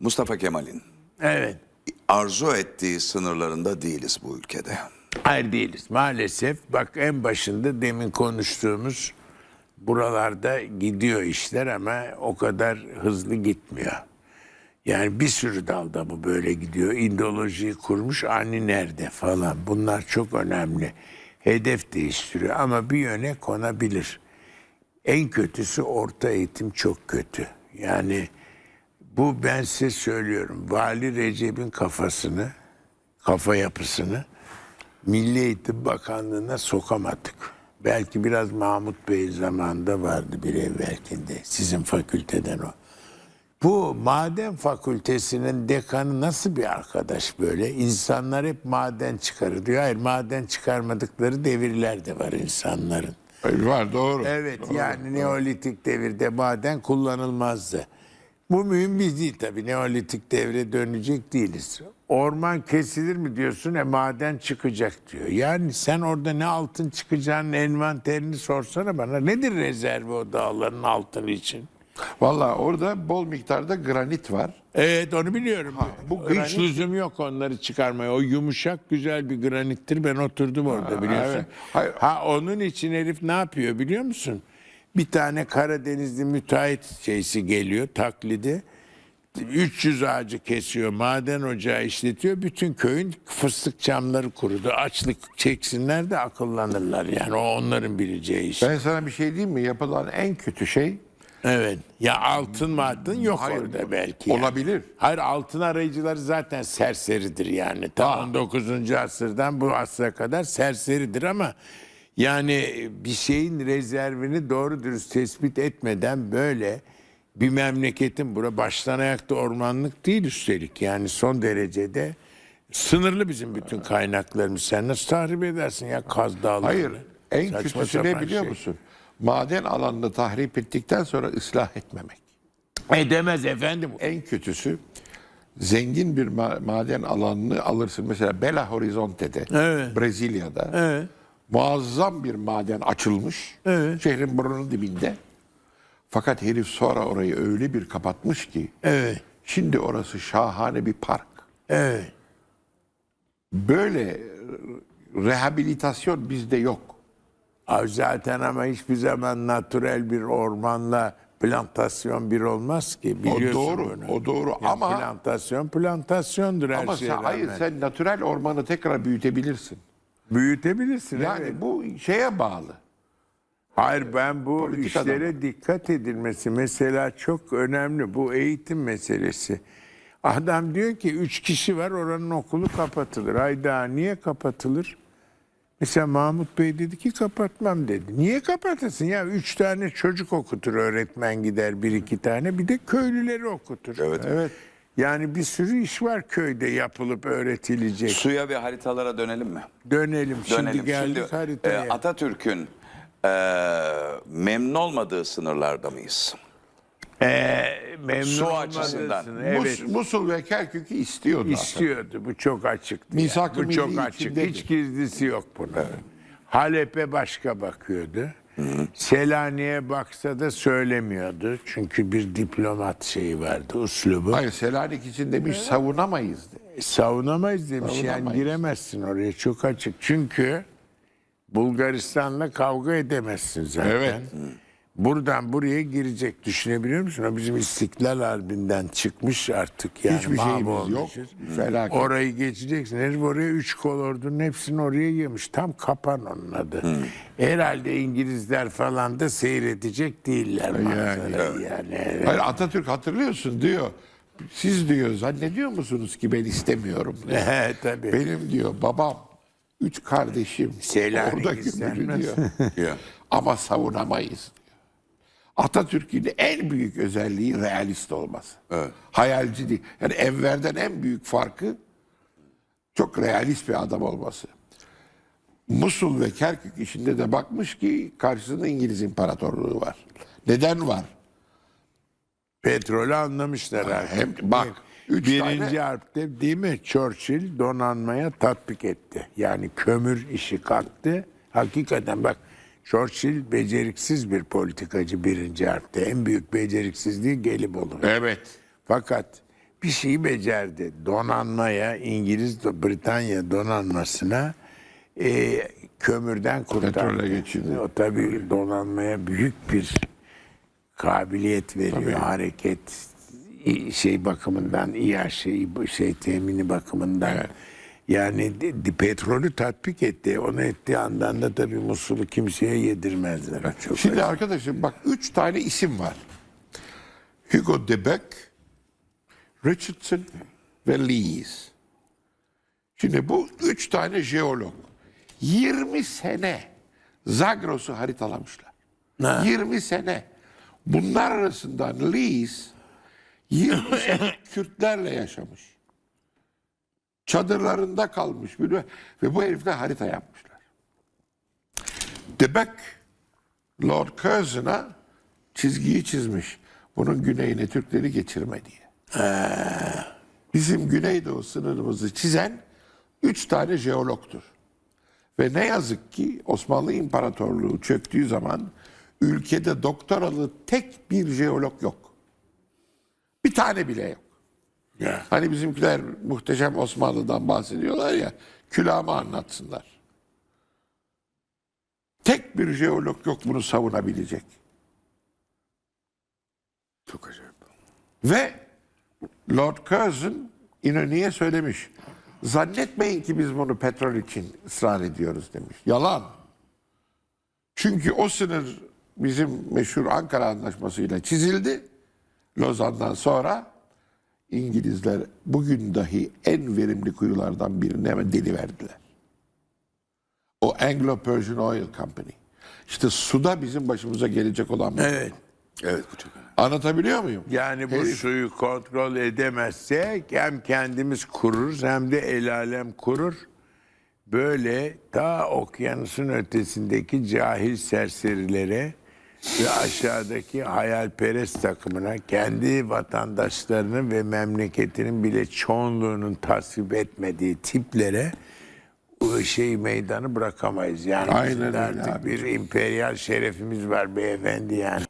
Mustafa Kemal'in Evet. arzu ettiği sınırlarında değiliz bu ülkede. Hayır değiliz. Maalesef bak en başında demin konuştuğumuz buralarda gidiyor işler ama o kadar hızlı gitmiyor. Yani bir sürü dalda bu böyle gidiyor. İndolojiyi kurmuş ani nerede falan. Bunlar çok önemli. Hedef değiştiriyor ama bir yöne konabilir. En kötüsü orta eğitim çok kötü. Yani bu ben size söylüyorum. Vali Recep'in kafasını, kafa yapısını Milli Eğitim Bakanlığı'na sokamadık. Belki biraz Mahmut Bey zamanında vardı bir evvelkinde. Sizin fakülteden o. Bu maden fakültesinin dekanı nasıl bir arkadaş böyle? İnsanlar hep maden çıkarır diyor. Hayır maden çıkarmadıkları devirler de var insanların. Var doğru. Evet yani Neolitik devirde maden kullanılmazdı. Bu mühim bir değil tabii. Neolitik devre dönecek değiliz. Orman kesilir mi diyorsun e maden çıkacak diyor. Yani sen orada ne altın çıkacağının envanterini sorsana bana. Nedir rezervi o dağların altını için? Valla orada bol miktarda granit var. Evet onu biliyorum. bu bu Hiç granit- lüzum yok onları çıkarmaya. O yumuşak güzel bir granittir. Ben oturdum orada biliyorsun. evet. Hayır. Ha onun için herif ne yapıyor biliyor musun? Bir tane Karadenizli müteahhit şeysi geliyor taklidi. 300 ağacı kesiyor, maden ocağı işletiyor. Bütün köyün fıstık çamları kurudu. Açlık çeksinler de akıllanırlar. Yani o onların bileceği iş. Ben sana bir şey diyeyim mi? Yapılan en kötü şey Evet. Ya altın madın yok Hayır, orada belki. yani. olabilir. Hayır altın arayıcıları zaten serseridir yani. Ta 19. asırdan bu asra kadar serseridir ama yani bir şeyin rezervini doğru dürüst tespit etmeden böyle bir memleketin bura baştan ayakta ormanlık değil üstelik yani son derecede sınırlı bizim bütün kaynaklarımız. Sen nasıl tahrip edersin ya Kaz Dağları'nı? Hayır. En Saçma kötüsü ne sapan biliyor şey. musun? Maden alanını tahrip ettikten sonra ıslah etmemek. Edemez efendim. En kötüsü zengin bir ma- maden alanını alırsın. Mesela Belo Horizonte'de, Evet. Brezilya'da Evet. Muazzam bir maden açılmış. Evet. Şehrin burnunun dibinde. Fakat herif sonra orayı öyle bir kapatmış ki Evet. şimdi orası şahane bir park. Evet. Böyle rehabilitasyon bizde yok. Abi zaten ama hiçbir zaman natürel bir ormanla plantasyon bir olmaz ki. O Biliyorsun doğru, bunu. o doğru Yani ama plantasyon plantasyondur her ama şeye sen, hayır rağmen. sen natürel ormanı tekrar büyütebilirsin. Büyütebilirsin Yani evet. bu şeye bağlı. Hayır ben bu Politikadan işlere dikkat edilmesi mesela çok önemli. Bu eğitim meselesi. Adam diyor ki üç kişi var oranın okulu kapatılır. Hayda niye kapatılır? Mesela Mahmut Bey dedi ki kapatmam dedi. Niye kapatasın ya? Üç tane çocuk okutur öğretmen gider bir iki tane. Bir de köylüleri okutur. Evet. Evet. Yani bir sürü iş var köyde yapılıp öğretilecek. Suya ve haritalara dönelim mi? Dönelim. Şimdi Dönelim. geldik Şimdi, haritaya. e, Atatürk'ün e, memnun olmadığı sınırlarda mıyız? Ee, memnun Su açısından. Evet. Mus- Musul ve Kerkük'ü istiyordu. İstiyordu. Bu çok açıktı. Misak-ı yani. Bu çok açık. Hiç gizlisi yok bunun. Halep'e başka bakıyordu. Selanik'e baksa da söylemiyordu. Çünkü bir diplomat şeyi vardı, uslubu. Hayır Selanik için demiş savunamayız. de. Savunamayız demiş. Yani Savunamayız. giremezsin oraya. Çok açık. Çünkü Bulgaristan'la kavga edemezsin zaten. Evet. Buradan buraya girecek. Düşünebiliyor musun? O bizim İstiklal Harbi'nden çıkmış artık. Yani Hiçbir şeyimiz yok. Felaket. Orayı geçeceksin. Herif oraya üç kol ordunun hepsini oraya yemiş. Tam kapan onun adı. Herhalde İngilizler falan da seyredecek değiller manzarayı yani. Evet. Hayır Atatürk hatırlıyorsun diyor. Siz diyor zannediyor musunuz ki ben istemiyorum. He, tabii. Benim diyor babam, üç kardeşim Selanik orada gömülü istenmez. diyor. Ama savunamayız diyor. Atatürk'ün en büyük özelliği realist olması. Evet. Hayalci değil. Yani Enver'den en büyük farkı çok realist bir adam olması. Musul ve Kerkük işinde de bakmış ki karşısında İngiliz İmparatorluğu var. Neden var? Petrolü anlamışlar artık. Hem bak üç Birinci tane harpte değil mi? Churchill donanmaya tatbik etti. Yani kömür işi kalktı. Hakikaten bak Churchill beceriksiz bir politikacı birinci harpte. En büyük beceriksizliği Gelibolu. Evet. Fakat bir şeyi becerdi. Donanmaya, İngiliz, Britanya donanmasına e, kömürden kurtardı. Petrole geçirdi. O tabii donanmaya büyük bir kabiliyet veriyor. Hareket i- şey bakımından, iyi şey, bu şey temini bakımından. Yani de, de- petrolü tatbik etti. Onu ettiği andan da tabii Musul'u kimseye yedirmezler. O Çok Şimdi arkadaşım bak üç tane isim var. Hugo de Beck, Richardson ve Lees. Şimdi bu üç tane jeolog 20 sene Zagros'u haritalamışlar. Ha. 20 sene. Bunlar arasından Lees 20 sene Kürtlerle yaşamış. Çadırlarında kalmış. bilmem- Ve bu herifler harita yapmışlar. De Beck Lord Curzon'a çizgiyi çizmiş. Bunun güneyine Türkleri geçirme diye. Bizim Güneydoğu sınırımızı çizen üç tane jeologtur. Ve ne yazık ki Osmanlı İmparatorluğu çöktüğü zaman ülkede doktoralı tek bir jeolog yok. Bir tane bile yok. Ya. Hani bizimkiler muhteşem Osmanlı'dan bahsediyorlar ya, külahımı anlatsınlar. Tek bir jeolog yok bunu savunabilecek. Çok acayip. Ve Lord Curzon İnönü'ye söylemiş. Zannetmeyin ki biz bunu petrol için ısrar ediyoruz demiş. Yalan. Çünkü o sınır bizim meşhur Ankara Anlaşması'yla çizildi. Lozan'dan sonra İngilizler bugün dahi en verimli kuyulardan birini hemen deli verdiler. O Anglo-Persian Oil Company. İşte suda bizim başımıza gelecek olan bu. Evet. Evet bu çok önemli. Anlatabiliyor muyum? Yani bu Herif- suyu kontrol edemezsek hem kendimiz kururuz hem de el alem kurur. Böyle ta okyanusun ötesindeki cahil serserilere ve aşağıdaki hayalperest takımına kendi vatandaşlarının ve memleketinin bile çoğunluğunun tasvip etmediği tiplere şey meydanı bırakamayız. Yani Aynen öyle artık abi. bir emperyal şerefimiz var beyefendi yani.